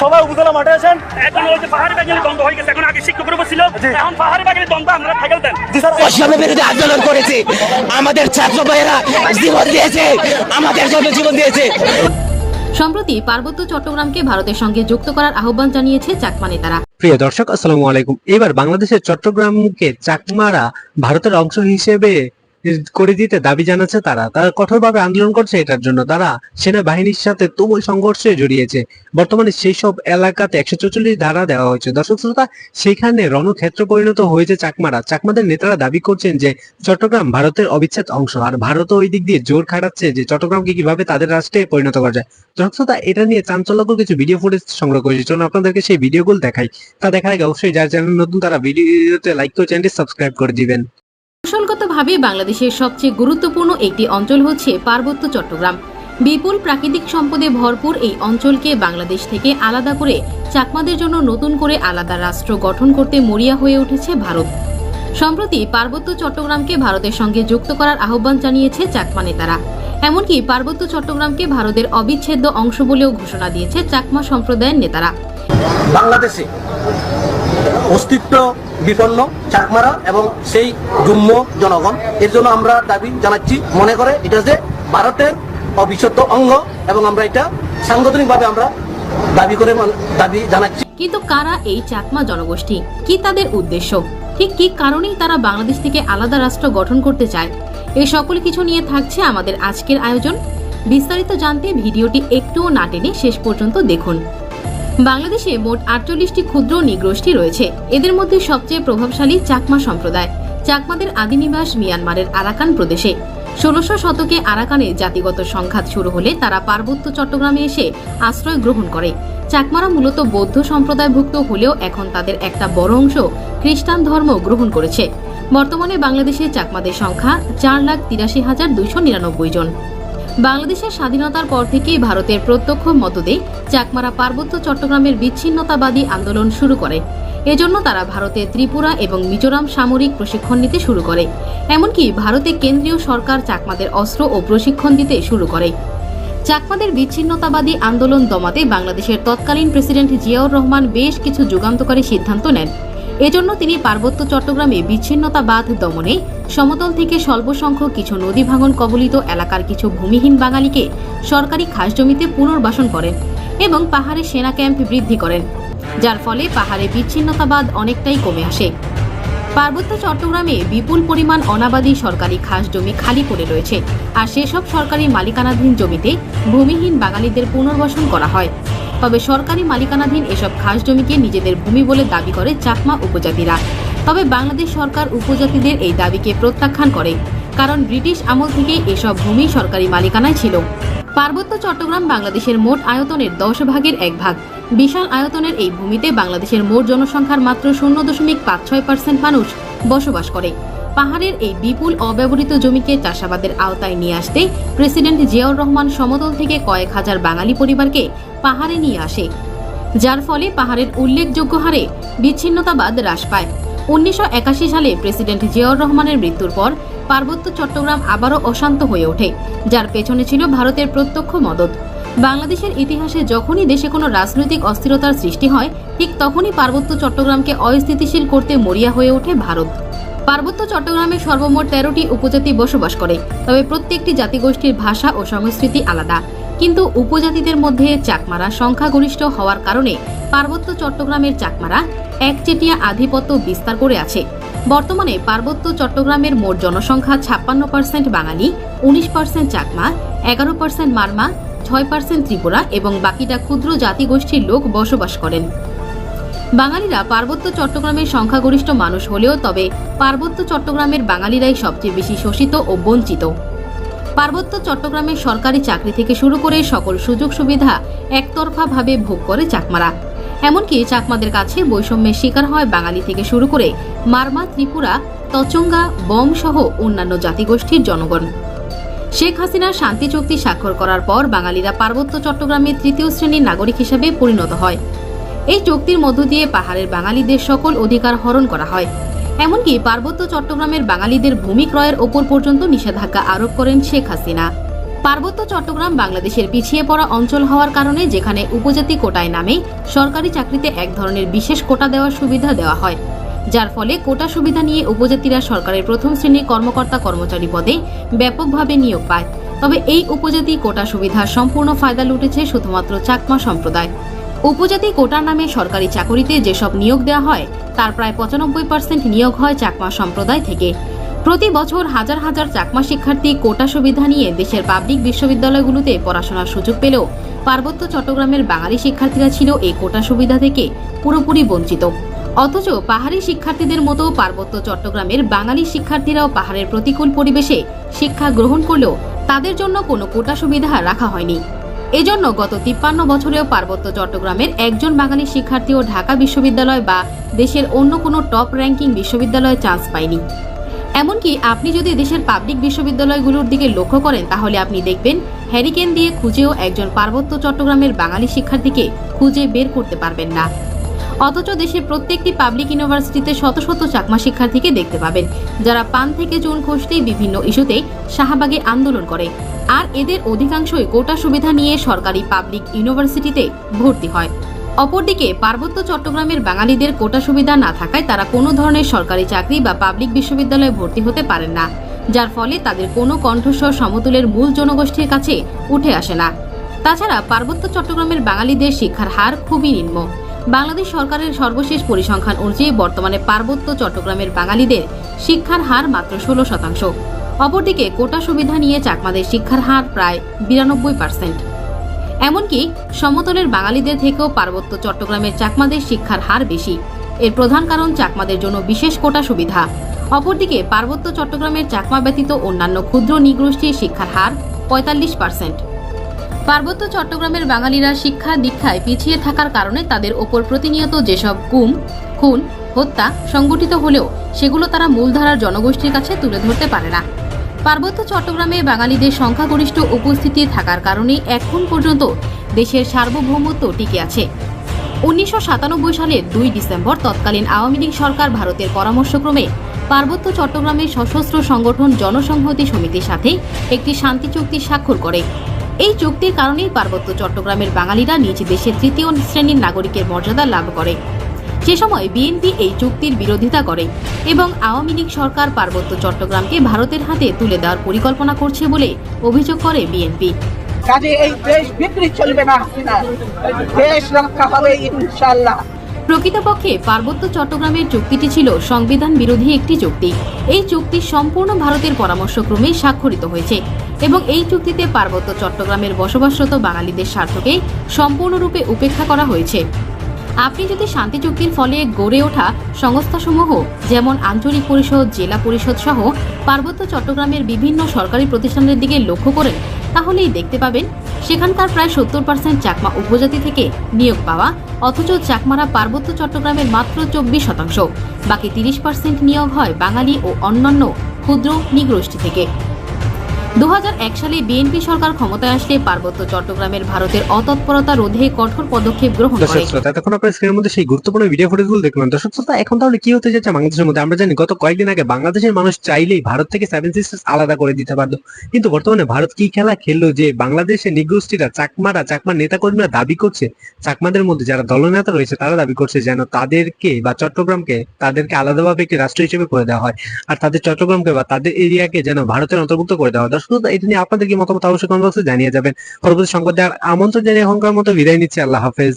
সবাই উপজেলা মাঠে আছেন? এখন ওই যে পাহাড়ি বাগানে দ্বন্দ্ব হয়ে গেছে এখন আগে শিক্ষকের উপর ছিল। এখন পাহাড়ি বাগানে দ্বন্দ্ব আমরা থাকেল দেন। বিরোধী আন্দোলন করেছি। আমাদের ছাত্র ভাইয়েরা জীবন দিয়েছে আমাদের জন্য জীবন দিয়েছে। সম্প্রতি পার্বত্য চট্টগ্রামকে ভারতের সঙ্গে যুক্ত করার আহ্বান জানিয়েছে চাকমা নেতারা। প্রিয় দর্শক আসসালামু আলাইকুম। এবার বাংলাদেশের চট্টগ্রামকে চাকমারা ভারতের অংশ হিসেবে করে দিতে দাবি জানাচ্ছে তারা। তারা কঠোরভাবে আন্দোলন করছে এটার জন্য। তারা সেনাবাহিনীর সাথে তুমুল সংঘর্ষে জড়িয়েছে। বর্তমানে সেই সব এলাকাতে একশো চৌচল্লিশ ধারা দেওয়া হয়েছে। দর্শক শ্রোতা সেখানে রণক্ষেত্র পরিণত হয়েছে চাকমারা। চাকমাদের নেতারা দাবি করছেন যে চট্টগ্রাম ভারতের অবিচ্ছেদ অংশ। আর ভারতও ওই দিক দিয়ে জোর খাটাচ্ছে যে চট্টগ্রামকে কীভাবে তাদের রাষ্ট্রে পরিণত করা যায়। দর্শক শ্রোতা, এটা নিয়ে চাঞ্চল্যকর কিছু ভিডিও ফুটেজ সংগ্রহ করেছি। চলুন আপনাদেরকে সেই ভিডিওগুলো দেখাই। তা দেখার আগে অবশ্যই যার চ্যানেল নতুন, তারা ভিডিওতে লাইক করে চ্যানেলটি সাবস্ক্রাইব করে দিবেন। কৌশলগতভাবে বাংলাদেশের সবচেয়ে গুরুত্বপূর্ণ একটি অঞ্চল হচ্ছে পার্বত্য চট্টগ্রাম। বিপুল প্রাকৃতিক সম্পদে ভরপুর এই অঞ্চলকে বাংলাদেশ থেকে আলাদা করে চাকমাদের জন্য নতুন করে আলাদা রাষ্ট্র গঠন করতে মরিয়া হয়ে উঠেছে ভারত। সম্প্রতি পার্বত্য চট্টগ্রামকে ভারতের সঙ্গে যুক্ত করার আহ্বান জানিয়েছে চাকমা নেতারা। এমনকি পার্বত্য চট্টগ্রামকে ভারতের অবিচ্ছেদ্য অংশ বলেও ঘোষণা দিয়েছে চাকমা সম্প্রদায়ের নেতারা। বাংলাদেশে অস্তিত্ব বিপন্ন, চাকমারা এবং সেই জুম্ম জনগণ। এর জন্য আমরা দাবি জানাচ্ছি, মনে করে এটা যে ভারতের অবিচ্ছেদ্য অঙ্গ এবং আমরা এটা সাংগঠনিকভাবে আমরা দাবি করে দাবি জানাচ্ছি। কিন্তু কারা এই চাকমা জনগোষ্ঠী? কি তাদের উদ্দেশ্য? ঠিক কি কারণেই তারা বাংলাদেশ থেকে আলাদা রাষ্ট্র গঠন করতে চায়? এই সকল কিছু নিয়ে থাকছে আমাদের আজকের আয়োজন। বিস্তারিত জানতে ভিডিওটি একটুও না টেনে শেষ পর্যন্ত দেখুন। বাংলাদেশে মোট আটচল্লিশটি ক্ষুদ্র নিগোষ্ঠী রয়েছে। এদের মধ্যে সবচেয়ে প্রভাবশালী চাকমা সম্প্রদায়। চাকমাদের আদিনিবাস মিয়ানমারের আরাকান প্রদেশে। ষোলশো শতকে আরাকানে জাতিগত সংঘাত শুরু হলে তারা পার্বত্য চট্টগ্রামে এসে আশ্রয় গ্রহণ করে। চাকমারা মূলত বৌদ্ধ সম্প্রদায়ভুক্ত হলেও এখন তাদের একটা বড় অংশ খ্রিস্টান ধর্ম গ্রহণ করেছে। বর্তমানে বাংলাদেশে চাকমাদের সংখ্যা চার লাখ তিরাশি হাজার দুইশো নিরানব্বই জন। বাংলাদেশের স্বাধীনতার পর থেকেই ভারতের প্রত্যক্ষ মদদে চাকমারা পার্বত্য চট্টগ্রামের বিচ্ছিন্নতাবাদী আন্দোলন শুরু করে। এজন্য তারা ভারতে ত্রিপুরা এবং মিজোরাম সামরিক প্রশিক্ষণ নিতে শুরু করে। এমনকি ভারতে কেন্দ্রীয় সরকার চাকমাদের অস্ত্র ও প্রশিক্ষণ দিতে শুরু করে। চাকমাদের বিচ্ছিন্নতাবাদী আন্দোলন দমাতে বাংলাদেশের তৎকালীন প্রেসিডেন্ট জিয়াউর রহমান বেশ কিছু যুগান্তকারী সিদ্ধান্ত নেন। এজন্য তিনি পার্বত্য চট্টগ্রামে বিচ্ছিন্নতাবাদ দমনে সমতল থেকে স্বল্প সংখ্যক কিছু নদী ভাঙন কবলিত এলাকার কিছু ভূমিহীন বাঙালিকে সরকারি খাস জমিতে পুনর্বাসন করেন এবং পাহাড়ে সেনা ক্যাম্প বৃদ্ধি করেন, যার ফলে পাহাড়ে বিচ্ছিন্নতাবাদ অনেকটাই কমে আসে। পার্বত্য চট্টগ্রামে বিপুল পরিমাণ অনাবাদী সরকারি খাস জমি খালি পড়ে রয়েছে, আর সেসব সরকারি মালিকানাধীন জমিতে ভূমিহীন বাঙালিদের পুনর্বাসন করা হয়। তবে সরকারি মালিকানাধীন এসব খাস জমিকে নিজেদের ভূমি বলে দাবি করে চাকমা উপজাতিরা। তবে বাংলাদেশ সরকার উপজাতিদের এই দাবিকে প্রত্যাখ্যান করে, কারণ ব্রিটিশ আমল থেকে এসব ভূমি সরকারি মালিকানায় ছিল। পার্বত্য চট্টগ্রাম বাংলাদেশের মোট আয়তনের দশ ভাগের এক ভাগ। বিশাল আয়তনের এই ভূমিতে বাংলাদেশের মোট জনসংখ্যার মাত্র শূন্য দশমিক পাঁচ ছয় পার্সেন্ট মানুষ বসবাস করে। পাহাড়ের এই বিপুল অব্যবহৃত জমিকে চাষাবাদের আওতায় নিয়ে আসতে প্রেসিডেন্ট জিয়াউর রহমান সমতল থেকে কয়েক হাজার বাঙালি পরিবারকে পাহাড়ে নিয়ে আসে, যার ফলে পাহাড়ের উল্লেখযোগ্য হারে বিচ্ছিন্নতাবাদ হ্রাস পায়। উনিশশো একাশি সালে প্রেসিডেন্ট জিয়াউর রহমানের মৃত্যুর পর পার্বত্য চট্টগ্রাম আবারও অশান্ত হয়ে ওঠে, যার পেছনে ছিল ভারতের প্রত্যক্ষ মদত। বাংলাদেশের ইতিহাসে যখনই দেশে কোনো রাজনৈতিক অস্থিরতার সৃষ্টি হয়, ঠিক তখনই পার্বত্য চট্টগ্রামকে অস্থিতিশীল করতে মরিয়া হয়ে ওঠে ভারত। পার্বত্য চট্টগ্রামে সর্বমোট তেরোটি উপজাতি বসবাস করে, তবে প্রত্যেকটি জাতিগোষ্ঠীর ভাষা ও সংস্কৃতি আলাদা। কিন্তু উপজাতিদের মধ্যে চাকমারা সংখ্যাগরিষ্ঠ হওয়ার কারণে পার্বত্য চট্টগ্রামের চাকমারা একচেটিয়া আধিপত্য বিস্তার করে আছে। বর্তমানে পার্বত্য চট্টগ্রামের মোট জনসংখ্যা ছাপ্পান্ন পার্সেন্ট বাঙালি, উনিশ পার্সেন্ট চাকমা, এগারো পার্সেন্ট মারমা, ছয় পার্সেন্ট ত্রিপুরা এবং বাকিটা ক্ষুদ্র জাতিগোষ্ঠীর লোক বসবাস করেন। বাঙালিরা পার্বত্য চট্টগ্রামের সংখ্যাগরিষ্ঠ মানুষ হলেও তবে পার্বত্য চট্টগ্রামের বাঙালিরাই সবচেয়ে বেশি শোষিত ও বঞ্চিত। পার্বত্য চট্টগ্রামের সরকারি চাকরি থেকে শুরু করে সকল সুযোগ সুবিধা একতরফাভাবে ভোগ করে চাকমারা। এমনকি চাকমাদের কাছে বৈষম্যের শিকার হয় বাঙালি থেকে শুরু করে মারমা, ত্রিপুরা, তচঙ্গা বম সহ অন্যান্য জাতিগোষ্ঠীর জনগণ। শেখ হাসিনার শান্তি চুক্তি স্বাক্ষর করার পর বাঙালিরা পার্বত্য চট্টগ্রামের তৃতীয় শ্রেণির নাগরিক হিসেবে পরিণত হয়। এই চুক্তির মধ্য দিয়ে পাহাড়ের বাঙালিদের সকল অধিকার হরণ করা হয়। এমনকি পার্বত্য চট্টগ্রামের বাঙালিদের ভূমি ক্রয়ের ওপর পর্যন্ত নিষেধাজ্ঞা আরোপ করেন শেখ হাসিনা। পার্বত্য চট্টগ্রাম বাংলাদেশের পিছিয়ে পড়া অঞ্চল হওয়ার কারণে যেখানে উপজাতি কোটায় নামে সরকারি চাকরিতে এক ধরনের বিশেষ কোটা দেওয়ার সুবিধা দেওয়া হয়। যার ফলে কোটা সুবিধা নিয়ে উপজাতিরা সরকারের প্রথম শ্রেণির কর্মকর্তা কর্মচারী পদে ব্যাপকভাবে নিয়োগ পায়। তবে এই উপজাতি কোটা সুবিধার সম্পূর্ণ ফায়দা লুটেছে শুধুমাত্র চাকমা সম্প্রদায়। উপজাতি কোটার নামে সরকারি চাকরিতে যেসব নিয়োগ দেওয়া হয়, তার প্রায় পঁচানব্বই পার্সেন্ট নিয়োগ হয় চাকমা সম্প্রদায় থেকে। প্রতি বছর হাজার হাজার চাকমা শিক্ষার্থী কোটা সুবিধা নিয়ে দেশের পাবলিক বিশ্ববিদ্যালয়গুলোতে পড়াশোনার সুযোগ পেলেও পার্বত্য চট্টগ্রামের বাঙালি শিক্ষার্থীরা ছিল এই কোটা সুবিধা থেকে পুরোপুরি বঞ্চিত। অথচ পাহাড়ি শিক্ষার্থীদের মতো পার্বত্য চট্টগ্রামের বাঙালি শিক্ষার্থীরাও পাহাড়ের প্রতিকূল পরিবেশে শিক্ষা গ্রহণ করলেও তাদের জন্য কোনো কোটা সুবিধা রাখা হয়নি। এজন্য গত তিপ্পান্ন বছরেও পার্বত্য চট্টগ্রামের একজন বাঙালি শিক্ষার্থীও ঢাকা বিশ্ববিদ্যালয় বা দেশের অন্য কোনো টপ র্যাঙ্কিং বিশ্ববিদ্যালয়ে চান্স পায়নি। এমনকি আপনি যদি দেশের পাবলিক বিশ্ববিদ্যালয়গুলোর দিকে লক্ষ্য করেন, তাহলে আপনি দেখবেন হ্যারিকেন দিয়ে খুঁজেও একজন পার্বত্য চট্টগ্রামের বাঙালি শিক্ষার্থীকে খুঁজে বের করতে পারবেন না। অথচ দেশের প্রত্যেকটি পাবলিক ইউনিভার্সিটিতে শত শত চাকমা শিক্ষার্থীকে দেখতে পাবেন, যারা পান থেকে চুন খসতেই বিভিন্ন ইস্যুতে শাহবাগে আন্দোলন করে। আর এদের অধিকাংশই কোটা সুবিধা নিয়ে সরকারি পাবলিক ইউনিভার্সিটিতে ভর্তি হয়। অপরদিকে পার্বত্য চট্টগ্রামের বাঙালিদের কোটা সুবিধা না থাকায় তারা কোনো ধরনের সরকারি চাকরি বা পাবলিক বিশ্ববিদ্যালয়ে ভর্তি হতে পারেন না, যার ফলে তাদের কোনো কণ্ঠস্বর সমতুলের মূল জনগোষ্ঠীর কাছে উঠে আসে না। তাছাড়া পার্বত্য চট্টগ্রামের বাঙালিদের শিক্ষার হার খুবই নিম্ন। বাংলাদেশ সরকারের সর্বশেষ পরিসংখ্যান অনুযায়ী বর্তমানে পার্বত্য চট্টগ্রামের বাঙালিদের শিক্ষার হার মাত্র ষোলো শতাংশ। অপরদিকে কোটা সুবিধা নিয়ে চাকমাদের শিক্ষার হার প্রায় বিরানব্বই পার্সেন্ট। এমনকি সমতলের বাঙালিদের থেকেও পার্বত্য চট্টগ্রামের চাকমাদের শিক্ষার হার বেশি। এর প্রধান কারণ চাকমাদের জন্য বিশেষ কোটা সুবিধা। অপরদিকে পার্বত্য চট্টগ্রামের চাকমা ব্যতীত অন্যান্য ক্ষুদ্র নিগোষ্ঠীর শিক্ষার হার পঁয়তাল্লিশ পার্সেন্ট। পার্বত্য চট্টগ্রামের বাঙালিরা শিক্ষা দীক্ষায় পিছিয়ে থাকার কারণে তাদের ওপর প্রতিনিয়ত যেসব গুম, খুন, হত্যা সংগঠিত হলেও সেগুলো তারা মূলধারার জনগোষ্ঠীর কাছে তুলে ধরতে পারে না। পার্বত্য চট্টগ্রামে বাঙালিদের সংখ্যাগরিষ্ঠ উপস্থিতি থাকার কারণে এখন পর্যন্ত দেশের সার্বভৌমত্ব টিকে আছে। উনিশশো সাতানব্বই সালের দুই ডিসেম্বর তৎকালীন আওয়ামী লীগ সরকার ভারতের পরামর্শক্রমে পার্বত্য চট্টগ্রামের সশস্ত্র সংগঠন জনসংহতি সমিতির সাথে একটি শান্তি চুক্তি স্বাক্ষর করে। এই চুক্তির কারণেই পার্বত্য চট্টগ্রামের বাঙালিরা নিজ দেশের তৃতীয় শ্রেণির নাগরিকের মর্যাদা লাভ করে। সে সময় বিএনপি এই চুক্তির বিরোধিতা করে এবং আওয়ামী লীগ সরকার পার্বত্য চট্টগ্রামকে ভারতের হাতে তুলে দেওয়ার পরিকল্পনা করছে বলে অভিযোগ করে বিএনপি। কাজে এই দেশ বিক্রি চলবে না দেশ রক্ষা হবে ইনশাল্লাহ প্রকৃতপক্ষে পার্বত্য চট্টগ্রামের চুক্তিটি ছিল সংবিধান বিরোধী একটি চুক্তি। এই চুক্তি সম্পূর্ণ ভারতের পরামর্শক্রমে স্বাক্ষরিত হয়েছে এবং এই চুক্তিতে পার্বত্য চট্টগ্রামের বসবাসরত বাঙালিদের স্বার্থকে সম্পূর্ণরূপে উপেক্ষা করা হয়েছে। আপনি যদি শান্তি চুক্তির ফলে গড়ে ওঠা সংস্থাসমূহ, যেমন আঞ্চলিক পরিষদ, জেলা পরিষদ সহ পার্বত্য চট্টগ্রামের বিভিন্ন সরকারি প্রতিষ্ঠানের দিকে লক্ষ্য করেন, তাহলেই দেখতে পাবেন সেখানকার প্রায় সত্তর পার্সেন্ট চাকমা উপজাতি থেকে নিয়োগ পাওয়া, অথচ চাকমারা পার্বত্য চট্টগ্রামের মাত্র চব্বিশ শতাংশ। বাকি তিরিশ পার্সেন্ট নিয়োগ হয় বাঙালি ও অন্যান্য ক্ষুদ্র, নিগোষ্ঠী থেকে। দু সালে বিএনপি সরকার ক্ষমতায় আসলে পার্বত্য চট্টগ্রামের ভারতের অতৎপরতা রোধে কঠোর পদক্ষেপ গ্রহণ করে। এতক্ষণ আপনার স্ক্রিনের মধ্যে সেই গুরুত্বপূর্ণ ভিডিও ফুটেজগুলো দেখলাম দর্শক শ্রোতা, এখন তাহলে কি হতে যাচ্ছে বাংলাদেশের মধ্যে? আমরা জানি গত কয়েকদিন আগে বাংলাদেশের মানুষ চাইলেই ভারত থেকে সেভেন সিস্টার্স আলাদা করে দিতে পারতো। কিন্তু বর্তমানে ভারত কি খেলা খেললো যে বাংলাদেশের নিগোষ্ঠীরা, চাকমারা চাকমা নেতাকর্মীরা দাবি করছে, চাকমাদের মধ্যে যারা দলনেতা রয়েছে তারা দাবি করছে যেন তাদেরকে বা চট্টগ্রামকে তাদেরকে আলাদাভাবে একটি রাষ্ট্র হিসেবে করে দেওয়া হয়। আর তাদের চট্টগ্রামকে বা তাদের এরিয়াকে যেন ভারতের অন্তর্ভুক্ত করে দেওয়া হয়। শ্রোতা, এটা নিয়ে আপনাদের কি মতামত অবশ্যই কমেন্ট বক্সে জানিয়ে যাবেন। পরবর্তী সংবাদ দেওয়ার আমন্ত্রণ জানিয়ে এখনকার মতো বিদায় নিচ্ছি। আল্লাহ হাফেজ।